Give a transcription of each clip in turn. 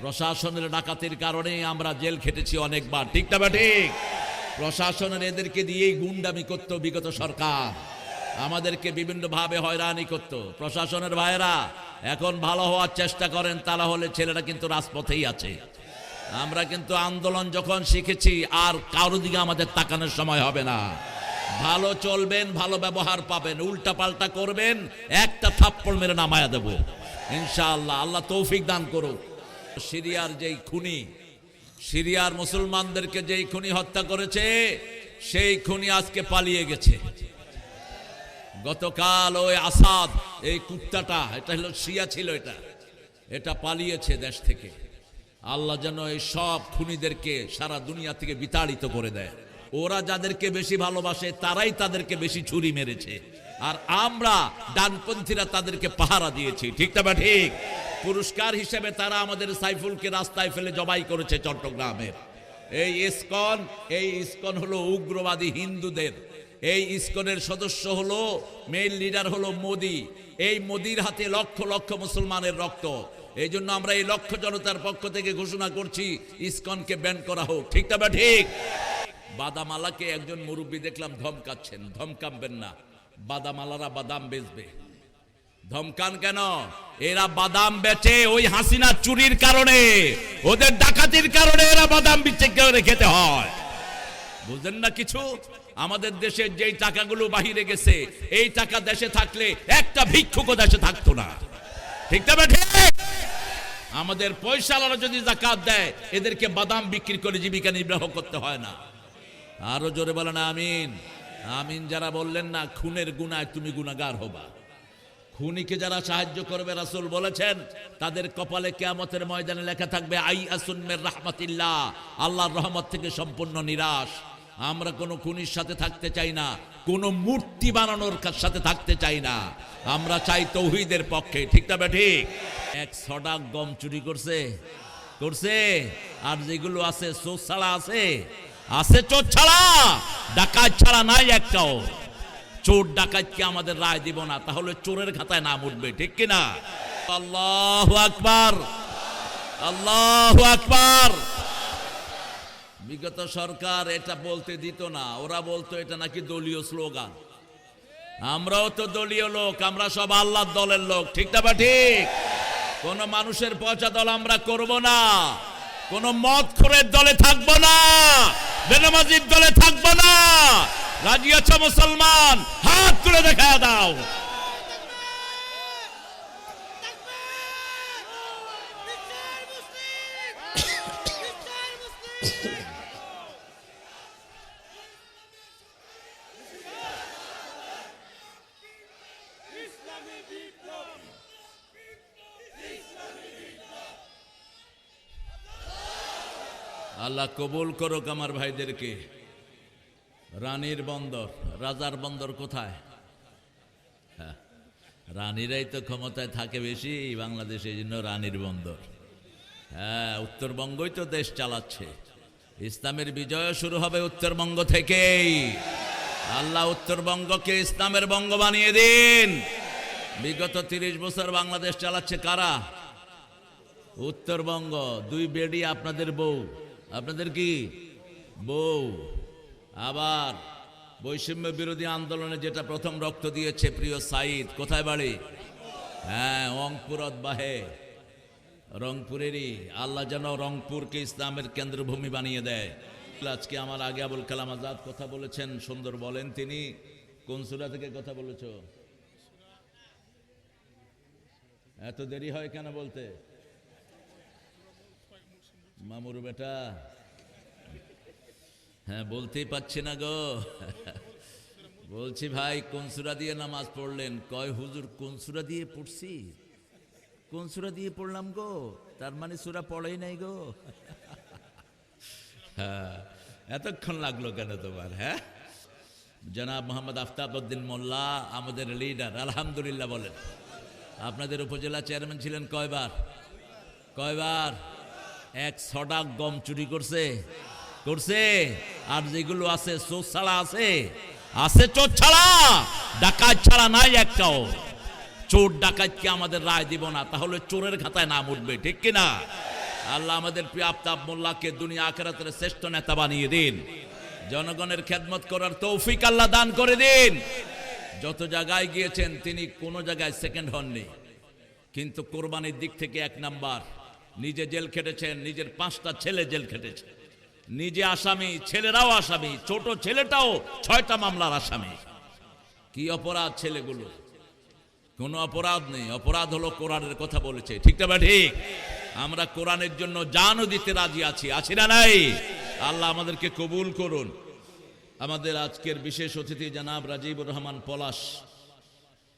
প্রশাসনের ডাকাতির কারণে আমরা জেল খেটেছি অনেকবার। ঠিক না বা ঠিক? প্রশাসনের এদেরকে দিয়েই গুন্ডামি করতো বিগত সরকার। আমাদেরকে বিভিন্নভাবে হয়রানি করত। প্রশাসনের ভাইয়েরা, এখন ভালো হওয়ার চেষ্টা করেন তারা হলে ছেলেরা কিন্তু রাজপথেই আছে। আমরা কিন্তু আন্দোলন যখন শিখেছি, আর কারও দিকে আমাদের তাকানোর সময় হবে না। ভালো চলবেন, ভালো ব্যবহার পাবেন উল্টা পাল্টা করবেন, একটা থাপ্পড় মেরে নামায়া দেব। ইনশাআল্লাহ, আল্লাহ তৌফিক দান করুক। সিরিয়ার যেই খুনি, সিরিয়ার মুসলমানদেরকে যেই খুনি হত্যা করেছে, সেই খুনি আজকে পালিয়ে গেছে। গতকাল ওই আসাদ, এই কুত্তাটা, এটা হলো শিয়া ছিল এটা এটা পালিয়েছে দেশ থেকে। আল্লাহ যেন এই সব খুনিদেরকে সারা দুনিয়া থেকে বিতাড়িত করে দেয়। ওরা যাদেরকে বেশি ভালোবাসে, তারাই তাদেরকে বেশি ছুরি মেরেছে। আর আমরা ডানপন্থীরা তাদেরকে পাহারা দিয়েছি, ঠিক না বা ঠিক? পুরস্কার হিসেবে তারা আমাদের সাইফুলকে রাস্তায় ফেলে জবাই করেছে চট্টগ্রামের এই ইস্কন এই ইস্কন হলো উগ্রবাদী হিন্দুদের। এই ইস্কনের সদস্য হলো মেইন লিডার হলো মোদি। এই মোদির হাতে লক্ষ লক্ষ মুসলমানের রক্ত। এই জন্য আমরা এই লক্ষ জনতার পক্ষ থেকে ঘোষণা করছি, ইস্কনকে ব্যান করা হোক। ঠিক তবে ঠিক? বাদামালাকে একজন মুরব্বী দেখলাম ধমকাচ্ছেন। ধমকাবেন না। বাদামালারা বাদাম বেচবে। ধমকান কেন? এরা বাদাম বেচে ওই হাসিনা চুরির কারণে, ওদের ডাকাতির কারণে এরা বাদাম বিচ্ছে করে খেতে হয়। বুঝলেন না কিছু? আমাদের দেশের যেই টাকাগুলো বাহিরে গেছে, এই টাকা দেশে থাকলে একটা ভিক্ষুকও দেশে থাকতো না। ঠিক তবে ঠিক আমাদের পয়সালারা যদি জাকাত দেয়, এদেরকে বাদাম বিক্রি করে জীবিকা নির্বাহ করতে হয় না। আরও জোরে বলেন, আমিন। আমিন যারা বললেন না, খুনের গুনায় তুমি গুনাগার হবা। খুনিকে যারা সাহায্য করবে, রাসুল বলেছেন, তাদের কপালে কেয়ামতের ময়দানে লেখা থাকবে আই আসুনমের রাহমাতিল্লাহ, আল্লাহর রহমত থেকে সম্পূর্ণ নিরাশ। আমরা কোনো খুনির সাথে থাকতে চাই না, কোনো মূর্তি বানানোর সাথে থাকতে চাই না। আমরা চাই তৌহিদের পক্ষে, ঠিক না ঠিক? এক ছডাক গম চুরি করছে করছে, আর যেগুলো আছে চোর ছাড়া আছে আছে চোর ছাড়া, ডাকাত ছাড়া নাই একটাও। চোর ডাকাতকে আমাদের রায় দিব না, তাহলে চোরের খাতায় নাম উঠবে, ঠিক কিনা? আল্লাহ আকবার। আল্লাহ আকবার। বিগত সরকার এটা বলতে দিত না, ওরা বলতো এটা নাকি দলীয় স্লোগান। আমরাও তো দলীয় লোক, আমরা সব আল্লাহর দলের লোক, ঠিক না বা ঠিক? কোন মানুষের পচা দল আমরা করব না, কোন মদ খোরের দলে থাকব না, বেনামাজির দলে থাকব না রাজি আছো মুসলমান হাত তুলে দেখা দাও। আল্লাহ কবুল করুক আমার ভাইদেরকে। রানীর বন্দর রাজার বন্দর কোথায়? হ্যাঁ, রানীরাই তো ক্ষমতায় থাকে বেশি বাংলাদেশে জন্য রানীর বন্দর। হ্যাঁ উত্তরবঙ্গই তো দেশ চালাচ্ছে। ইসলামের বিজয় শুরু হবে উত্তরবঙ্গ থেকেই। আল্লাহ উত্তরবঙ্গকে ইসলামের বঙ্গ বানিয়ে দিন। বিগত তিরিশ বছর বাংলাদেশ চালাচ্ছে কারা? উত্তরবঙ্গ দুই বেডি আপনাদের বউ। আপনাদের কি? বউ। আবার বৈষম্য বিরোধী আন্দোলনে যেটা প্রথম রক্ত দিয়েছে প্রিয় সাইদ কোথায় বাড়ি? হ্যাঁ অংপুরত বাহে রংপুরেরই। আল্লাহ যেন রংপুরকে ইসলামের কেন্দ্রভূমি বানিয়ে দেয়। আজকে আমার আগে আবুল কালাম আজাদ কথা বলেছেন, সুন্দর বলেন তিনি। কোন সুরা থেকে কথা বলেছ? এত দেরি হয় কেন বলতে? মামুর বেটা। হ্যাঁ বলতেই পাচ্ছি না গো। বলছি ভাই, কোন সুরা দিয়ে নামাজ পড়লেন? কয়, হুজুর, কোন সুরা দিয়ে পড়ছি? কোন সুরা দিয়ে পড়লাম গো? তার মানে সুরা পড়েই নাই গো। হ্যাঁ এতক্ষণ লাগল কেন তোমার হ্যাঁ? জনাব মোহাম্মদ আফতাব উদ্দিন মোল্লা, আমাদের লিডার আলহামদুলিল্লাহ বলেন। আপনাদের উপজেলা চেয়ারম্যান ছিলেন কয়বার? কয়বার? এক ছডাক গম চুরি করছে। করছে। আর যেগুলো আছে, চোর ছাড়া আছে। আছে চোর ছাড়া, ডাকাত ছাড়া নাই একটাও। চোর ডাকাতকে আমাদের রায় দিব না, তাহলে চোরের খাতায় নাম উঠবে, ঠিক কিনা? আল্লাহ আমাদের প্রিয় আফতাব মোল্লাকে দুনিয়া আখেরাতের শ্রেষ্ঠ নেতা বানিয়ে দিন। জনগণের খেদমত করার তৌফিক আল্লাহ দান করে দিন। যত জায়গায় গিয়েছেন, তিনি কোনো জায়গায় সেকেন্ড হননি। কিন্তু কোরবানির দিক থেকে এক নাম্বার, নিজে জেল খেটেছেন, নিজের পাঁচটা ছেলে জেল খেটেছে। নিজে আসামি, ছেলেরাও আসামি, ছোট ছেলেটাও ছয়টা মামলার আসামি। কি অপরাধ ছেলেগুলো? কোনো অপরাধ নেই, অপরাধ হলো কোরআনের কথা বলেছে, ঠিক না বা ঠিক? আমরা কোরআনের জন্য জানও দিতে রাজি আছি আছি না নাই? আল্লাহ আমাদেরকে কবুল করুন। আমাদের আজকের বিশেষ অতিথি জানাব রাজীবুর রহমান পলাশ।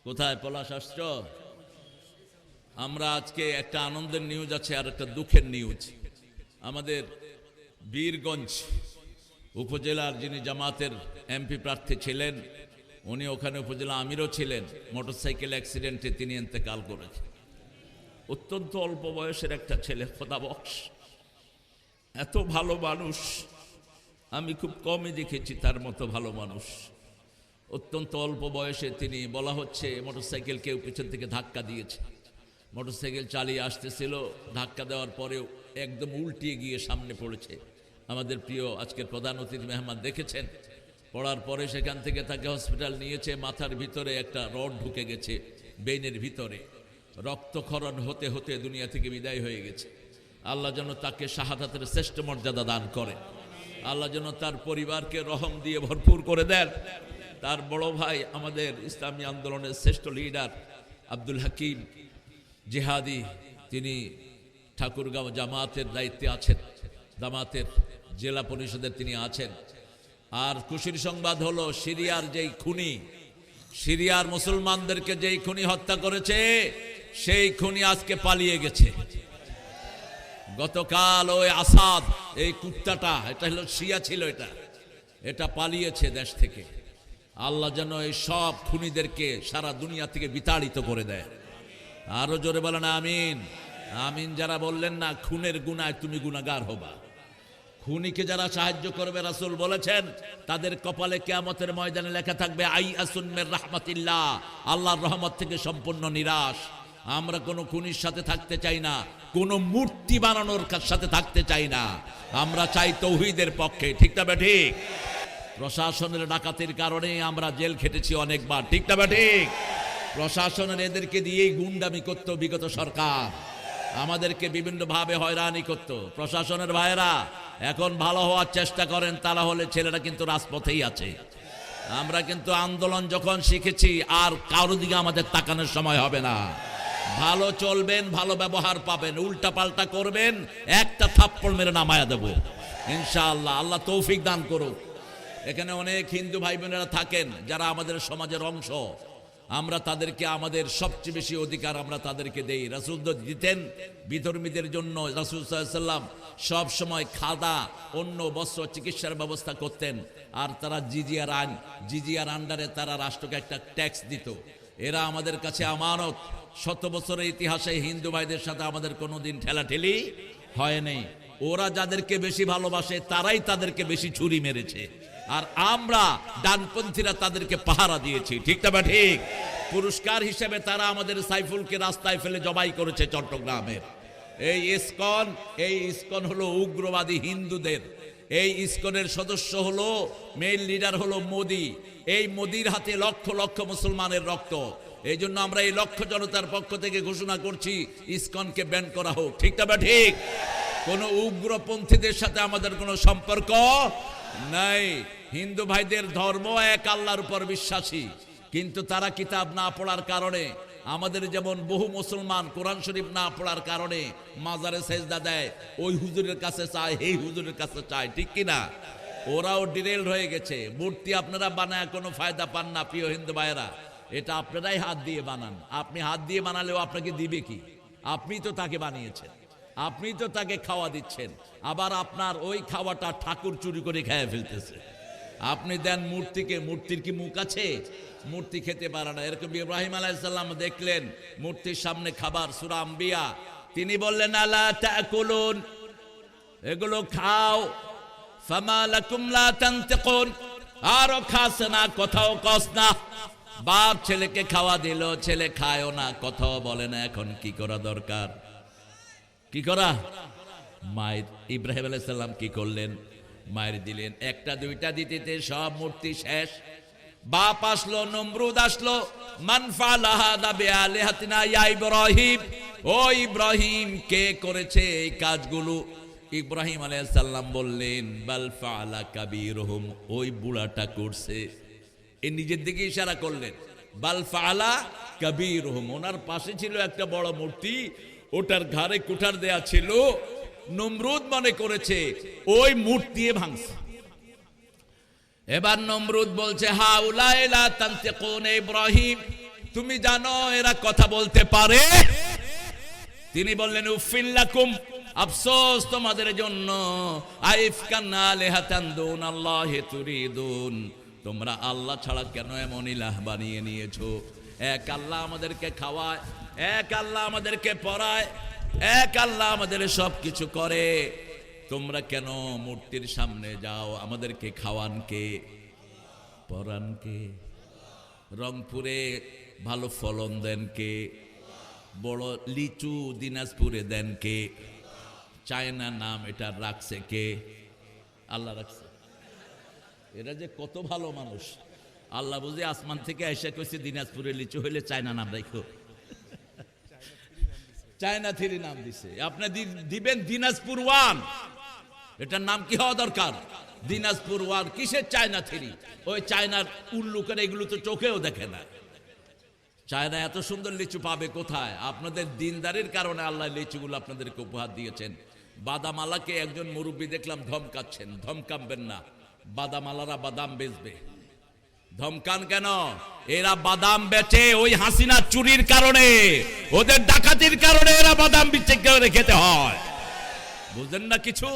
কোথায় পলাশ, আসছ? আমরা আজকে একটা আনন্দের নিউজ আছে আর একটা দুঃখের নিউজ আমাদের বীরগঞ্জ উপজেলার যিনি জামাতের এমপি প্রার্থী ছিলেন, উনি ওখানে উপজেলা আমিরও ছিলেন। মোটরসাইকেল অ্যাক্সিডেন্টে তিনি এতেকাল করেছেন। অত্যন্ত অল্প বয়সের একটা ছেলে খোদাবক্স এত ভালো মানুষ, আমি খুব কমই দেখেছি তার মতো ভালো মানুষ। অত্যন্ত অল্প বয়সে তিনি, বলা হচ্ছে মোটরসাইকেল কেউ পিছন থেকে ধাক্কা দিয়েছে। মোটরসাইকেল চালিয়ে আসতেছিল, ধাক্কা দেওয়ার পরেও একদম উল্টিয়ে গিয়ে সামনে পড়েছে। আমাদের প্রিয় আজকের প্রধান অতিথি মেহমান দেখেছেন। পড়ার পরে সেখান থেকে তাকে হসপিটাল নিয়েছে, মাথার ভিতরে একটা রড ঢুকে গেছে বেইনের ভিতরে। রক্তক্ষরণ হতে হতে দুনিয়া থেকে বিদায় হয়ে গেছে। আল্লাহ যেন তাকে শাহাদাতের শ্রেষ্ঠ মর্যাদা দান করে। আল্লাহ যেন তার পরিবারকে রহম দিয়ে ভরপুর করে দেন। তার বড় ভাই আমাদের ইসলামী আন্দোলনের শ্রেষ্ঠ লিডার আব্দুল হাকিম জেহাদি, তিনি ঠাকুরগাঁও জামাতের দায়িত্বে আছেন। জামাতের জেলা পরিষদের তিনি আছেন। আর খুশির সংবাদ হলো, সিরিয়ার যেই খুনি, সিরিয়ার মুসলমানদেরকে যেই খুনি হত্যা করেছে, সেই খুনি আজকে পালিয়ে গেছে। গতকাল ওই আসাদ, এই কুত্তাটা, এটা হলো শিয়া ছিল এটা এটা পালিয়েছে দেশ থেকে। আল্লাহ যেন এই সব খুনিদেরকে সারা দুনিয়া থেকে বিতাড়িত করে দেয়। আরও জোরে বলেন, আমিন। আমিন যারা বললেন না, খুনের গুনায় তুমি গুনাগার হবা। খুনিকে যারা সাহায্য করবে, রাসূল বলেছেন, তাদের কপালে কেয়ামতের ময়দানে লেখা থাকবে আই আসুন্মের রাহমাতিল্লাহ, আল্লাহর রহমত থেকে সম্পূর্ণ নিরাশ। আমরা কোনো খুনির সাথে থাকতে চাই না, কোনো মূর্তি বানানোর সাথে থাকতে চাই না। আমরা চাই তৌহিদের পক্ষে, ঠিক না ঠিক প্রশাসনের ডাকাতির কারণে আমরা জেল খেটেছি অনেকবার, ঠিক না ঠিক প্রশাসনের এদেরকে দিয়েই গুন্ডামি করত বিগত সরকার। আমাদেরকে বিভিন্নভাবে হয়রানি করত। প্রশাসনের ভাইয়েরা, এখন ভালো হওয়ার চেষ্টা করেন তারা হলে ছেলেরা কিন্তু রাজপথেই আছে। আমরা কিন্তু আন্দোলন যখন শিখেছি, আর কারও দিকে আমাদের তাকানোর সময় হবে না। ভালো চলবেন, ভালো ব্যবহার পাবেন উল্টা পাল্টা করবেন, একটা থাপ্পড় মেরে নামায়া দেব। ইনশাআল্লাহ, আল্লাহ তৌফিক দান করুক। এখানে অনেক হিন্দু ভাই বোনেরা থাকেন, যারা আমাদের সমাজের অংশ। আমরা তাদেরকে আমাদের সবচেয়ে বেশি অধিকার আমরা তাদেরকে দেই। রাসুল দিতেন বিধর্মীদের জন্য, রাসুল সাল্লাম সব সময় খাদা, অন্য বস্ত্র চিকিৎসার ব্যবস্থা করতেন। আর তারা জিজিয়ার আইন জিজিয়ার আন্ডারে তারা রাষ্ট্রকে একটা ট্যাক্স দিত। এরা আমাদের কাছে আমানত। শত বছরের ইতিহাসে হিন্দু ভাইদের সাথে আমাদের কোনো কোনোদিন ঠেলাঠেলি হয়নি ওরা যাদেরকে বেশি ভালোবাসে, তারাই তাদেরকে বেশি ছুরি মেরেছে। আর আমরা ডানপন্থীরা তাদেরকে পাহারা দিয়েছি। ঠিক না ঠিক? পুরস্কার হিসেবে তারা আমাদের সাইফুলকে রাস্তায় ফেলে জবাই করেছে চট্টগ্রামের। এই ইস্কন এই ইস্কন হলো উগ্রবাদী হিন্দুদের। এই ইস্কনের সদস্য হলো মেইন লিডার হলো মোদি। এই মোদির হাতে লক্ষ লক্ষ মুসলমানের রক্ত। এই জন্য আমরা এই লক্ষ জনতার পক্ষ থেকে ঘোষণা করছি, ইস্কনকে ব্যান করা হোক। ঠিক না বা ঠিক? কোন উগ্রপন্থীদের সাথে আমাদের কোনো সম্পর্ক নাই। হিন্দু ভাইদের ধর্ম এক আল্লাহর উপর বিশ্বাসী। কিন্তু তারা কিতাব না পড়ার কারণে, আমাদের যেমন বহু মুসলমান কোরআন শরীফ না পড়ার কারণে মাজারে সেজদা দেয়, ওই হুজুরের কাছে চায়, এই হুজুরের কাছে চায়, ঠিক কিনা ওরাও ডিরেল হয়ে গেছে, মূর্তি আপনারা বানায় কোনো ফায়দা পান না, প্রিয় হিন্দু ভাইয়েরা। এটা আপনারাই হাত দিয়ে বানান। আপনি হাত দিয়ে বানালেও আপনাকে দিবে কি? আপনি তো তাকে বানিয়েছেন। আপনি তো তাকে খাওয়া দিচ্ছেন। আবার আপনার ওই খাওয়াটা ঠাকুর চুরি করে খেয়ে ফেলতেছে। আপনি দেন মূর্তিকে, মূর্তির কি মুখ আছে? মূর্তি খেতে পারে না। এরকম ইব্রাহিম আলাইসাল্লাম দেখলেন, মূর্তির সামনে খাবার সুরাম বিয়া তিনি বললেন, আলা তাকুলুন? এগুলো খাও। আরও খাস না, কোথাও কস না। বাপ ছেলেকে খাওয়া দিল, ছেলে খায়ও না, কথাও বলে না, এখন কি করা দরকার? কি করা? মায়ের, ইব্রাহিম আলাইসাল্লাম কি করলেন? মায়ের দিলেন, একটা দুইটা দিতে সব মূর্তি শেষ। বাপ আসলো, নমরুদ আসলো মানফা লাহাদা বেআলেহাতিনা ইয়া ইব্রাহিম। ও ইব্রাহিম, কে করেছে এই কাজগুলো? ইব্রাহিম আলাইসাল্লাম বললেন, বাল ফালা কাবিরহুম, ওই বুড়াটা করছে। এ নিজের দিকে ইশারা করলেন, বাল ফালা কাবিরহুম, ওনার পাশে ছিল একটা বড় মূর্তি, ওটার ঘাড়ে কুঠার দেয়া ছিল নমরুদ মনে করেছে, ওই মূর্তি ভাঙছে। এবার নমরুদ বলছে হা উলাইলা তান্তে কোন ইব্রাহিম। তুমি জানো, এরা কথা বলতে পারে। তিনি বললেন উফিল্লাকুম আফসোস তোমাদের জন্য। আইফকান আলেহাতান দুন আল্লাহ তুরিদুন। তোমরা আল্লাহ ছাড়া কেন এমন ইলাহ বানিয়ে নিয়েছো? এক আল্লাহ আমাদেরকে খাওয়ায়, এক আল্লাহ আমাদেরকে পড়ায় এক আল্লাহ আমাদের সব কিছু করে। তোমরা কেন মূর্তির সামনে যাও? আমাদেরকে খাওয়ান কে? পরান কে? রংপুরে ভালো ফলন দেন কে? বড় লিচু দিনাজপুরে দেন কে? চায়না নাম এটা রাখছে কে? আল্লাহ রাখছে। এরা যে কত ভালো মানুষ। আল্লাহ বুঝে আসমান থেকে এসে কইছে, দিনাজপুরে লিচু হইলে চায়না নাম রাখো চায়না থ্রি নাম দিছে। আপনি দিবেন দিনাজপুর ওয়ান। এটার নাম কি হওয়া দরকার? দিনাজপুর ওয়ান, কিসের চায়না থ্রি? ওই চায়নার উল্লুকের এগুলো তো চোখেও দেখে না। চায়না এত সুন্দর লিচু পাবে কোথায়? আপনাদের দিনদারির কারণে আল্লাহ লিচুগুলো আপনাদেরকে উপহার দিয়েছেন। বাদামালাকে একজন মুরব্বী দেখলাম ধমকাচ্ছেন। ধমকামবেন না। বাদামালারা বাদাম বেচবে। ধমকান কেন? এরা বাদাম বেচে ওই হাসিনা চুরির কারণে, ওদের ডাকাতির কারণে এরা বাদাম বিচ্ছে খেতে হয়। বুঝলেন না কিছু?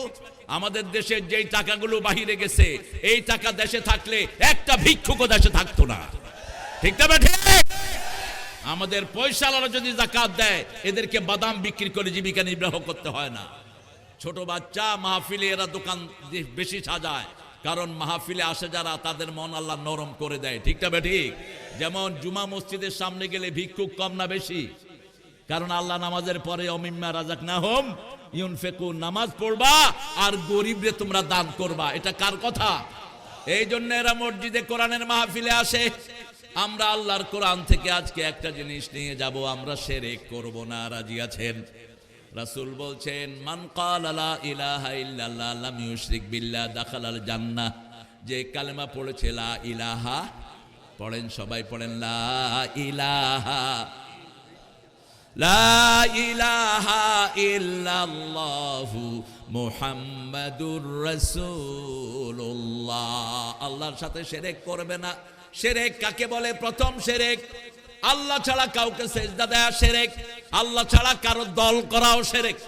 আমাদের দেশের যেই টাকাগুলো বাহিরে গেছে, এই টাকা দেশে থাকলে একটা ভিক্ষুক দেশে থাকতো না। ঠিক না ঠিক আমাদের পয়সালারা যদি জাকাত দেয়, এদেরকে বাদাম বিক্রি করে জীবিকা নির্বাহ করতে হয় না। ছোট বাচ্চা মাহফিলে এরা দোকান বেশি সাজায়। কারণ মাহফিলে আসে যারা, তাদের মন আল্লাহ নরম করে দেয়। ঠিক না ঠিক? যেমন জুমা মসজিদের সামনে গেলে ভিক্ষুক কম না বেশি? কারণ আল্লাহ নামাজের পরে, অমিম্মা রাজাক না হোম ইউনফেকু, নামাজ পড়বা আর গরিবরে তোমরা দান করবা। এটা কার কথা? এই জন্য এরা মসজিদে কোরআনের মাহফিলে আসে। আমরা আল্লাহর কোরআন থেকে আজকে একটা জিনিস নিয়ে যাব। আমরা সেরেক করব না। রাজি আছেন? রাসূল বলছেন, মান ক্বালা লা ইলাহা ইল্লাল্লাহ, লাম ইউশরিক বিল্লাহ, দাখালাল যে কালেমা পড়েছে, লা ইলাহা, পড়েন, সবাই পড়েন, লা ইলাহা লা ইলাহা ইল্লাল্লাহু মুহাম্মাদুর রাসূলুল্লাহ। আল্লাহর সাথে শিরক করবে না। শিরক কাকে বলে? প্রথম শিরক আল্লাহ ছাড়া কাউকে সেজদা দেয়া শিরক আল্লাহ ছাড়া কারও দল করাও শিরক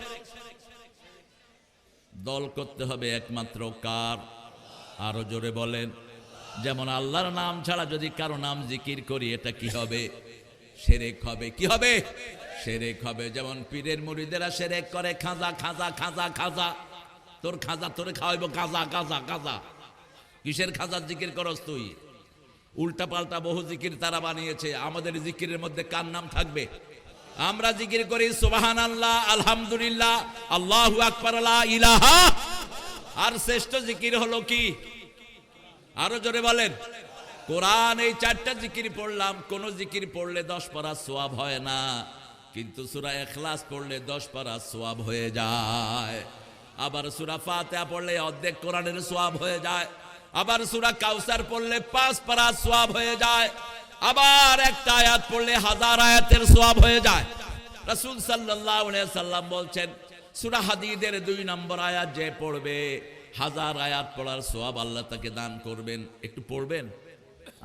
দল করতে হবে একমাত্র কার? আরও জোরে বলেন। যেমন আল্লাহর নাম ছাড়া যদি কারও নাম জিকির করি, এটা কি হবে? সেরেক হবে। কি হবে? সেরেক হবে। যেমন পীরের মুড়িদেরা সেরেক করে, খাজা খাজা খাজা খাজা। তোর খাজা তোরে খাওয়াইব কাজা কাজা কাজা কিসের খাজার জিকির করস তুই? উল্টা পাল্টা বহু জিকির তারা বানিয়েছে। আমাদের জিকিরের মধ্যে কার নাম থাকবে? আমরা জিকির করি সুবাহান আল্লাহ আলহামদুলিল্লাহ, আল্লাহ আকবর ইলাহা। আর শ্রেষ্ঠ জিকির হলো কি? আরও জোরে বলেন। কোরআন এই চারটা জিকির পড়লাম, কোন জিকির পড়লে দশ পারা সোয়াব হয় না। কিন্তু সুরা এখলাস পড়লে দশ পারা সোয়াব হয়ে যায়। আবার সুরা ফাতেহা পড়লে অর্ধেক কোরআনের সোয়াব হয়ে যায়। আবার সুরা কাউসার পড়লে পাঁচ পারা সোয়াব হয়ে যায়। আবার একটা আয়াত পড়লে হাজার আয়াতের সোয়াব হয়ে যায়। রাসূল আলাইহি সাল্লাম বলছেন, সূরা হাদীদের দুই নম্বর আয়াত যে পড়বে, হাজার আয়াত পড়ার সোয়াব আল্লাহ তাকে দান করবেন। একটু পড়বেন?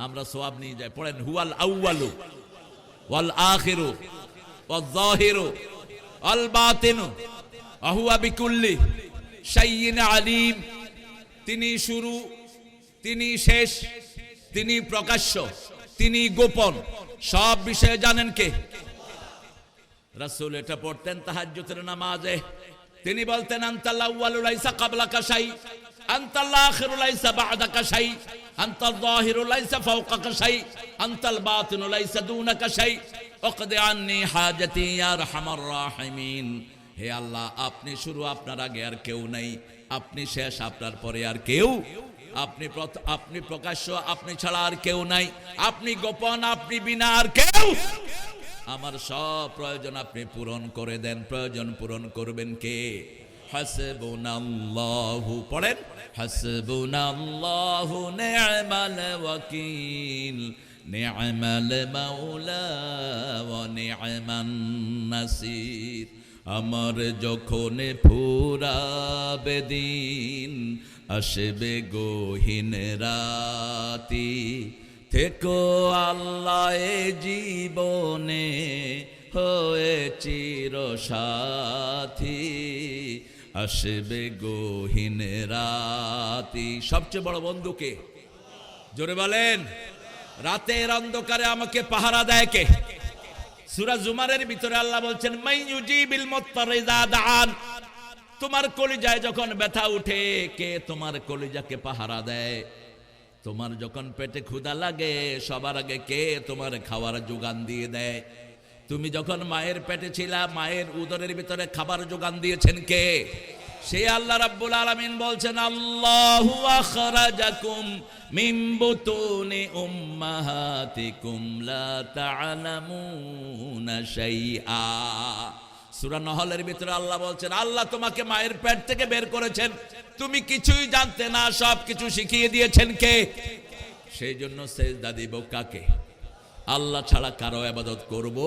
আমরা সোয়াব নিয়ে যাই। পড়েন, হুয়াল আউয়ালু, ওয়াল আখিরু ওয়াল যাহিরু ওয়াল বাতিনু আহুয়া বিকুল্লি শাইইন আলিম। তিনি শুরু তিনি শেষ, তিনি প্রকাশ্য, তিনি গোপন। সব বিষয়ে জানেন কে? রাসূল এটা পড়তেন তাহাজ্জুদের নামাজে। তিনি বলতেন হে আল্লাহ, আপনি শুরু আপনার আগে আর কেউ নাই, আপনি শেষ আপনার পরে আর কেউ আপনি আপনি প্রকাশ্য, আপনি ছাড়া আর কেউ নাই। আপনি গোপন, আপনি বিনা আর কেউ। আমার সব প্রয়োজন আপনি পূরণ করে দেন। প্রয়োজন পূরণ করবেন কে? হাসবুনাল্লাহু, পড়েন? হাসবুনাল্লাহু নি'মাল ওয়াকিল নি'মাল মাওলা ওয়া নি'মান নাসির। আমার যখন ফুরাবে দিন আসবে গোহীন রাতি। থেকো আল্লাহ জীবনে হয়ে চির সাথী। আসবে গোহীন রাতি। সবচেয়ে বড় বন্ধুকে জোরে বলেন, রাতের অন্ধকারে আমাকে পাহারা দেয় কে? সূরা জুমারের ভিতরে আল্লাহ বলছেন মাই ইউজিবিল মুত্তারিদা দান। তোমার কলিজায় যখন ব্যথা উঠে, কে তোমার কলিজাকে পাহারা দেয়? তোমার যখন পেটে ক্ষুধা লাগে, সবার আগে কে তোমার খাওয়ার যোগান দিয়ে দেয়? তুমি যখন মায়ের পেটে ছিলা, মায়ের উদরের ভিতরে খাবার যোগান দিয়েছেন কে? সে আল্লাহ রাব্বুল আলামিন বলছেন, আল্লাহু আখরাজাকুম মিন বুতুনি উম্মাহাতিকুম লা তা'লামুনা শাইআ। সূরা নহলের ভিতরে আল্লাহ বলছেন, আল্লাহ তোমাকে মায়ের পেট থেকে বের করেছেন। তুমি কিছুই জানতে না সব কিছু শিখিয়ে দিয়েছেন কে? সেই জন্য সেজদা দিব কাকে? আল্লাহ ছাড়া কারও আবাদত করব?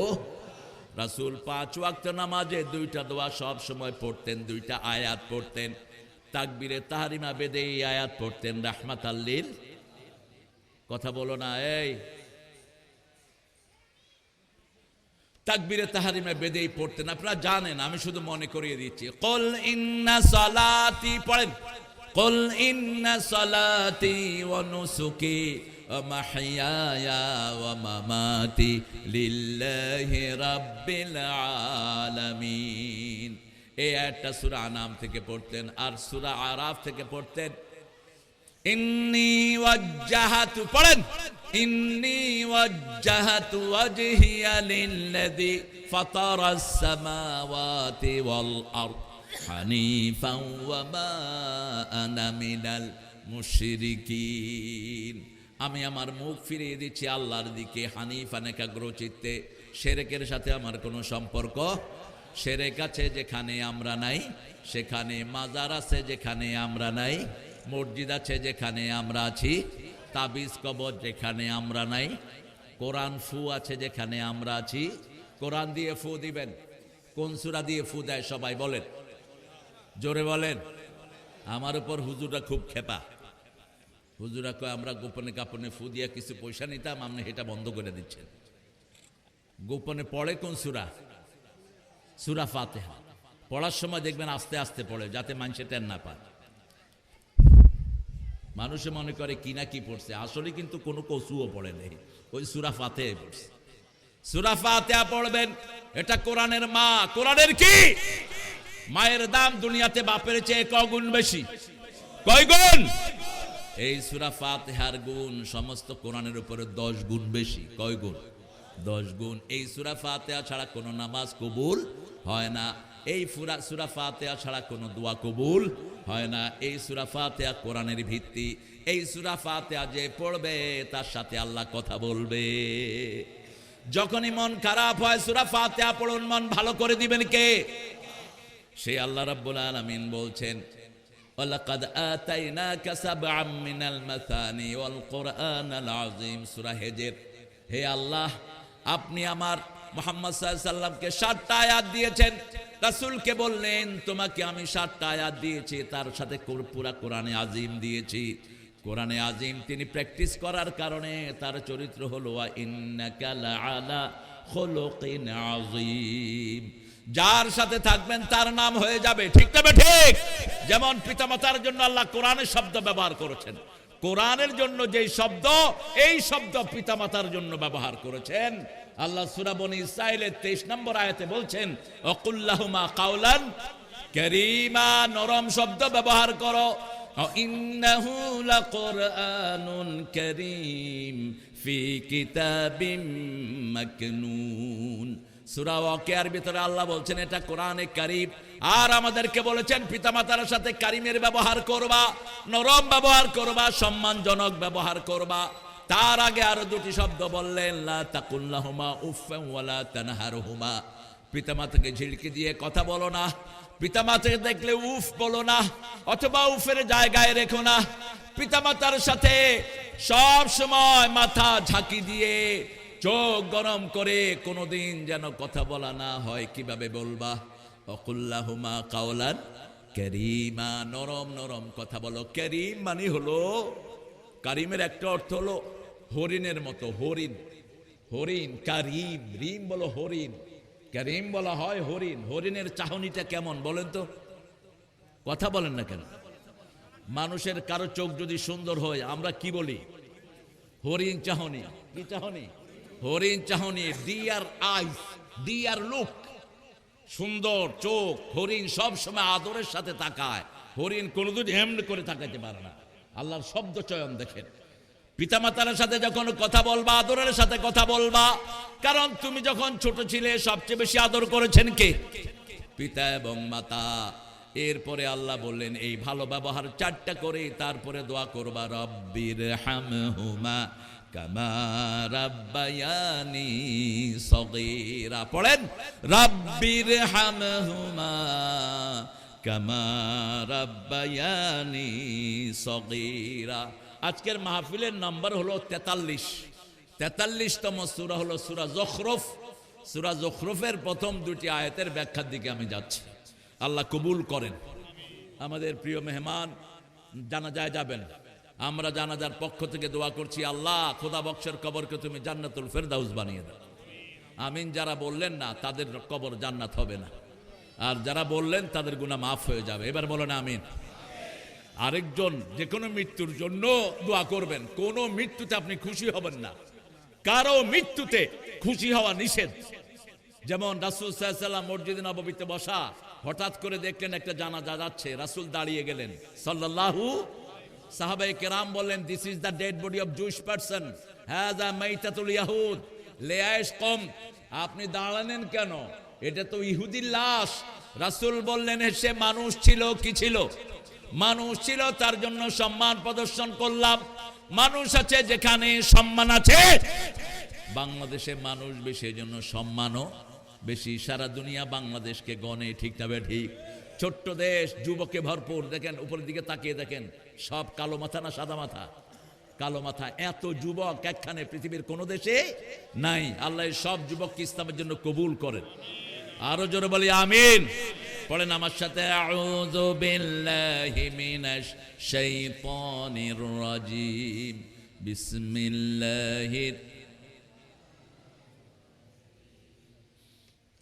রাসূল পাঁচ ওয়াক্ত নামাজে দুইটা দোয়া সব সময় পড়তেন, দুইটা আয়াত পড়তেন। তাকবিরে তাহারিমা বেদে এই আয়াত পড়তেন রাহমাত আল্লিল কথা বলো না, এই তাকবীরে তাহারিমে বেদেই পড়তেন। আপনারা জানেন, আমি শুধু মনে করিয়ে দিচ্ছি। কল ইন্না সালাতি, পড়েন। কল ইন্না সালাতি ওয়া নুসুকি ওয়া মাহইয়ায়া ওয়া মামাতি লিল্লাহি রাব্বিল আলামিন। এই একটা সূরা আনাম থেকে পড়তেন, আর সূরা আরাফ থেকে পড়তেন। ইন্নি পড়েন। ইন্নি আমি আমার মুখ ফিরিয়ে দিচ্ছি আল্লাহর দিকে হানিফান একাগ্র চিত্তে সেরেকের সাথে আমার কোনো সম্পর্ক? সেরেক আছে যেখানে আমরা নাই, সেখানে মাজার আছে যেখানে আমরা নাই। মসজিদ আছে যেখানে আমরা আছি, তাবিজ কবর যেখানে আমরা নাই, কোরআন ফু আছে যেখানে আমরা আছি। কোরআন দিয়ে ফু দিবেন, কোন সুরা দিয়ে ফু দেয় সবাই বলেন। জোরে বলেন, আমার উপর হুজুরটা খুব খেপা। হুজুরা কয়, আমরা গোপনে কাপনে ফু দিয়ে কিছু পয়সা নিতাম, আপনি এটা বন্ধ করে দিচ্ছেন। গোপনে পড়ে কোন সুরা? সুরা ফাতেহা। পড়ার সময় দেখবেন আস্তে আস্তে পড়ে, যাতে মানুষে টেন না পায়। মানুষে মনে করে কি না কি পড়ছে? আসলে কিন্তু কোনো কচুও পড়ে নেই। ওই সুরা ফাতে পড়ছে। সুরা ফাতেহা পড়বেন, এটা কোরআনের মা। কোরআনের কি? মায়ের দাম দুনিয়াতে বাপের চেয়ে কগুণ বেশি। কয় গুণ? এই সুরা ফাতেহার গুণ সমস্ত কোরআনের উপরে দশ গুণ বেশি। কয় গুণ? দশ গুণ। এই সুরা ফাতেহা ছাড়া কোনো নামাজ কবুল হয় না। এই ফুরা সুরা ফাতেহা ছাড়া কোনো দোয়া কবুল হয় না। এই সুরা ফাতেহা কোরআনের ভিত্তি। এই সুরা ফাতেহা যে পড়বে, তার সাথে আল্লাহ কথা বলবে। যখনই মন খারাপ হয়, সুরা ফাতেহা পড়ুন, মন ভালো করে দিবেন কে? সে আল্লাহ রাব্বুল আলামিন বলছেন, ওয়ালাকাদ আতাইনাকা সাবআম মিনাল মাসানি ওয়াল কুরআনাল আযীম। সূরা হিজর, হে আল্লাহ, আপনি আমার মুহাম্মদ সাল্লাল্লাহু আলাইহি সাল্লামকে 60টা আয়াত দিয়েছেন। রাসূলকে বললেন, তোমাকে আমি 60টা আয়াত দিয়েছি, তার সাথে পুরা কোরআনে আজিম দিয়েছি। কোরআনে আজিম তিনি প্র্যাকটিস করার কারণে তার চরিত্র হলো যার সাথে থাকবেন, তার নাম হয়ে যাবে। ঠিক তবে ঠিক? যেমন পিতামাতার জন্য আল্লাহ কোরআনের শব্দ ব্যবহার করেছেন। কোরআনের জন্য যেই শব্দ, এই শব্দ পিতামাতার জন্য ব্যবহার করেছেন। আল্লাহ সুরাবনী ইসরায়েলের তেইশ নম্বর আয়াতে বলছেন, অকুল্লাহুমা কাউলান করিমা নরম শব্দ ব্যবহার করো। ইন্নাহু লাকুরআনুন করিম ফি কিতাবিম মাকনুন সুরা ভিতরে আল্লাহ বলছেন, এটা কোরআনে কারিম। আর আমাদেরকে বলেছেন, পিতামাতার সাথে কারিমের ব্যবহার করবা, নরম ব্যবহার করবা, সম্মানজনক ব্যবহার করবা। তার আগে আরও দুটি শব্দ বললেন, লা তাকুল্লাহুমা উফফান ওয়ালা পিতামাতাকে ঝিড়কি দিয়ে কথা বলো না, পিতামাতাকে দেখলে উফ বলো না, অথবা উফের জায়গায় রেখো না। পিতামাতার সাথে সব সময় মাথা ঝাঁকি দিয়ে চোখ গরম করে কোনোদিন যেন কথা বলা না হয়, কীভাবে বলবা? অকুল্লাহুমা কাওলান ক্যারিমা নরম নরম কথা বলো। ক্যারিম মানে হলো, কারিমের একটা অর্থ হলো হরিণের মতো, হরিণ। হরিণ, কারিম, রিম বলো হরিণ। ক্যারিম বলা হয় হরিণ। হরিণের চাহনিটা কেমন বলেন তো? কথা বলেন না কেন? মানুষের কারও চোখ যদি সুন্দর হয়, আমরা কি বলি? হরিণ চাহনি। কি চাহনি? হরিণ চাহনি ডিয়ার আইস ডিয়ার লুক। সুন্দর চোখ, হরিণ সব সময় আদরের সাথে তাকায়। হরিণ কোনোদিন এমনি করে তাকাইতে পারে না। আল্লাহর শব্দ চয়ন দেখেন। পিতামাতার সাথে যখন কথা বলবা, আদরের সাথে কথা বলবা, কারণ তুমি যখন ছোট ছিলে, সবচেয়ে বেশি আদর করেছেন কে? পিতা এবং মাতা। এরপরে আল্লাহ বললেন, এই ভালো ব্যবহার চারটা করে তারপরে দোয়া করবা রব্বির হামহুমা পড়েন, রব্বির হামহুমা কামা রাব্বায়ানি সগীরা। আজকের মাহফিলের নাম্বার হলো তেতাল্লিশ। তেতাল্লিশতম সূরা হলো সূরা জখরফ। সুরা জখরফের প্রথম দুটি আয়াতের ব্যাখ্যার দিকে আমি যাচ্ছি। আল্লাহ কবুল করেন। আমাদের প্রিয় মেহমান, জানা যায় যাবেন। আমরা জানাজার পক্ষ থেকে দোয়া করছি, আল্লাহ, খোদা বক্সের কবরকে তুমি জান্নাতুল ফেরদাউস বানিয়ে দাও। আমিন, যারা বললেন না, তাদের কবর জান্নাত হবে না। আর যারা বললেন, তাদের গুণা মাফ হয়ে যাবে। এবার বলেন আমিন। আরেকজন যে কোনো মৃত্যুর জন্য দোয়া করবেন। কোনো মৃত্যুতে আপনি খুশি হবেন না। কারও মৃত্যুতে খুশি হওয়া নিষেধ। যেমন রাসুল সাল্লাম মসজিদ নবীতে বসা, হঠাৎ করে দেখলেন একটা জানাজা যাচ্ছে, রাসুল দাঁড়িয়ে গেলেন। সাল্লাল্লাহু সাহাবাই কেরাম বললেন this is the dead body of Jewish person has a মাইতাতুল ইয়াহুদ। লেয়াইশ কম। আপনি দাঁড়ালেন কেন? এটা তো ইহুদির লাশ। রাসুল বললেন সে মানুষ ছিল, কি ছিল? মানুষ ছিল, তার জন্য সম্মান প্রদর্শন করলাম। মানুষ আছে যেখানে সম্মান আছে। বাংলাদেশে মানুষ বেশি জন্য সম্মানও বেশি। সারা দুনিয়া বাংলাদেশকে গণে, ঠিক তবে ঠিক? ছোট্ট দেশ, যুবকে ভরপুর। দেখেন, উপরের দিকে তাকিয়ে দেখেন। সব কালো মাথা না সাদা মাথা? কালো মাথা। এত যুবক একখানে পৃথিবীর কোনো দেশে নাই। আল্লাহ সব যুবককে ইসলামের জন্য কবুল করেন। আরও জোরে বলি, আমিন। পড়েন আমার সাথে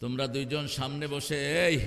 তোমরা দুইজন সামনে বসে, এই